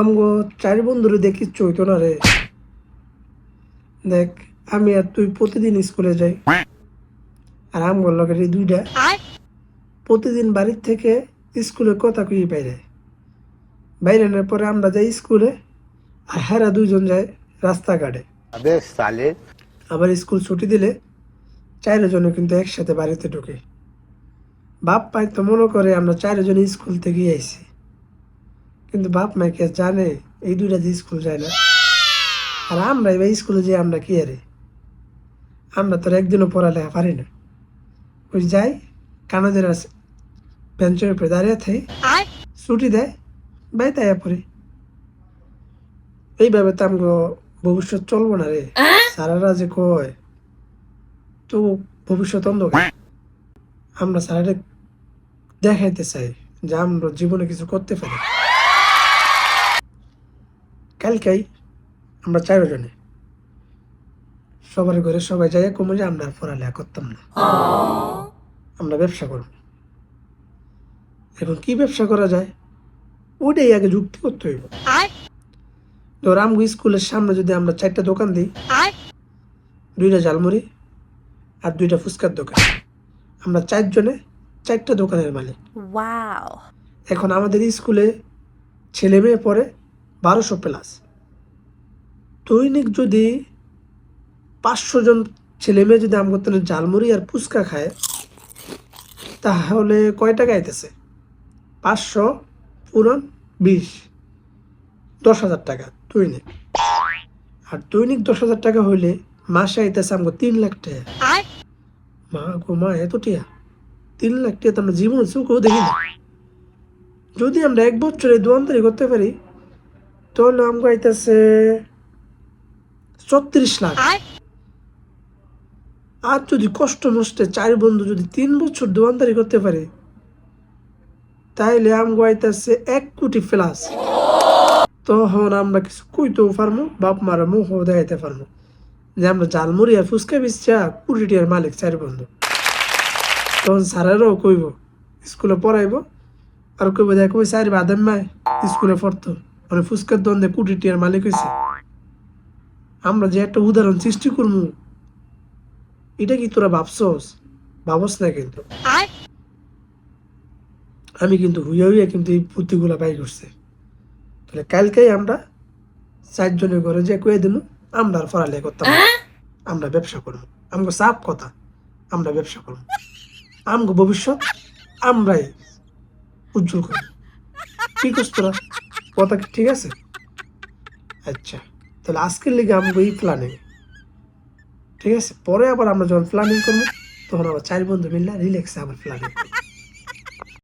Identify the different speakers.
Speaker 1: আমগো চার বন্ধুরে দেখি চইতো না রে। দেখ আমি আর তুই প্রতিদিন স্কুলে যাই। আর আমগো লগে দুইটা। প্রতিদিন বাড়ির থেকে স্কুলে কথা কই বাইরে। বাইরে পরে আমরা যাই স্কুলে আর হেরা দুইজন যায় রাস্তাঘাটে। আবার স্কুল ছুটি দিলে চারজন কিন্তু একসাথে বাড়িতে ঢুকে। বাপ পাই তো মনে করে আমরা চারজন স্কুল থেকে আইছি। কিন্তু বাপ মা মাইকে জানে? এই দুইটা যে স্কুল যায় না। আর আমরা এবার স্কুলে যে আমরা কি আরে? আমরা তো একদিনও পড়ালেখা পারি না। ওই যাই কানাদের আছে বেঞ্চের উপরে দাঁড়িয়ে থাই। ছুটি দেয় বাই তাই পড়ি। এইভাবে তো আমগো ভবিষ্যৎ চলবো না রে। সারারা যে কয় তো ভবিষ্যৎ অন্ধকার। আমরা সারারে দেখাইতে চাই যে আমরা জীবনে কিছু করতে পারি। কালকেই আমরা চারজনে সবার ঘরে সবাই যাই কমে যে আমরা পড়ালেখা করতাম না। আমরা ব্যবসা করব। এখন কি ব্যবসা করা যায়? ওটাই আগে যুক্তি করতে হইব। ধর আমগো স্কুলের সামনে যদি আমরা চারটা দোকান দিই দুইটা ঝালমুড়ি আর দুইটা ফুচকার দোকান। আমরা চারজনে চারটা দোকানের মালিক. এখন আমাদের স্কুলে ছেলে মেয়ে পড়ে বারোশো প্লাস। দৈনিক যদি পাঁচশো জন ছেলে মেয়ে যদি আমগো তাহলে ঝালমুড়ি আর ফুচকা খায় তাহলে কয় টাকা আইতেছে? পাঁচশো পূরণ বিশ। দশ হাজার টাকা দৈনিক। আর দৈনিক দশ হাজার টাকা হইলে মাসে আইতেছে আমগো তিন লাখ টাকা। মা গো মা এত টিয়া। তিন লাখ টাকা তো আমরা জীবনে চোখেও দেখি না। যদি আমরা এক বছরে দোয়ান্তরি করতে পারি তাহলে আমগো আইতেছে ছত্রিশ লাখ। আর যদি কষ্ট মষ্টে চার বন্ধু যদি তিন বছর দোয়ান্তারি করতে পারি তাইলে আমগো গাইতেছে এক কোটি প্লাস। তখন আমরা কিছু কইতেও পারব বাপ মারা মুখ দেখাইতে পারব যে আমরা জালমুড়ি আর ফুচকা বিচা কুড়ি টিয়ার মালিক চার বন্ধু। তখন স্যারেরাও কইব স্কুলে পড়াইব আর কইব দেখ ওই স্যার বাদাম মায় স্কুলে পড়তো। মানে ফুচকার দ্বন্দ্বে কোটি টিয়ার মালিক হয়েছে। আমরা যে একটা উদাহরণ সৃষ্টি করব এটা কি তোরা ভাবছস? ভাবস না কিন্তু। আমি কিন্তু হুইয়া হুইয়া কিন্তু এই বুদ্ধিগুলা বাই করছে। তাহলে কালকেই আমরা চারজনের ঘরে যে কয়ে দিন আমরা আর পড়ালেখা করতাম না। আমরা ব্যবসা করব। আমগো সাপ কথা আমরা ব্যবসা করব। আমগো ভবিষ্যৎ আমরাই উজ্জ্বল করব। ঠিক আছে তোরা? কথা ঠিক আছে? আচ্ছা তাহলে আজকের লিগে আমরা এই প্ল্যানিং ঠিক আছে? পরে আবার আমরা যখন প্ল্যানিং করব, তখন আবার চার বন্ধু মিললে রিল্যাক্সে আবার প্ল্যানিং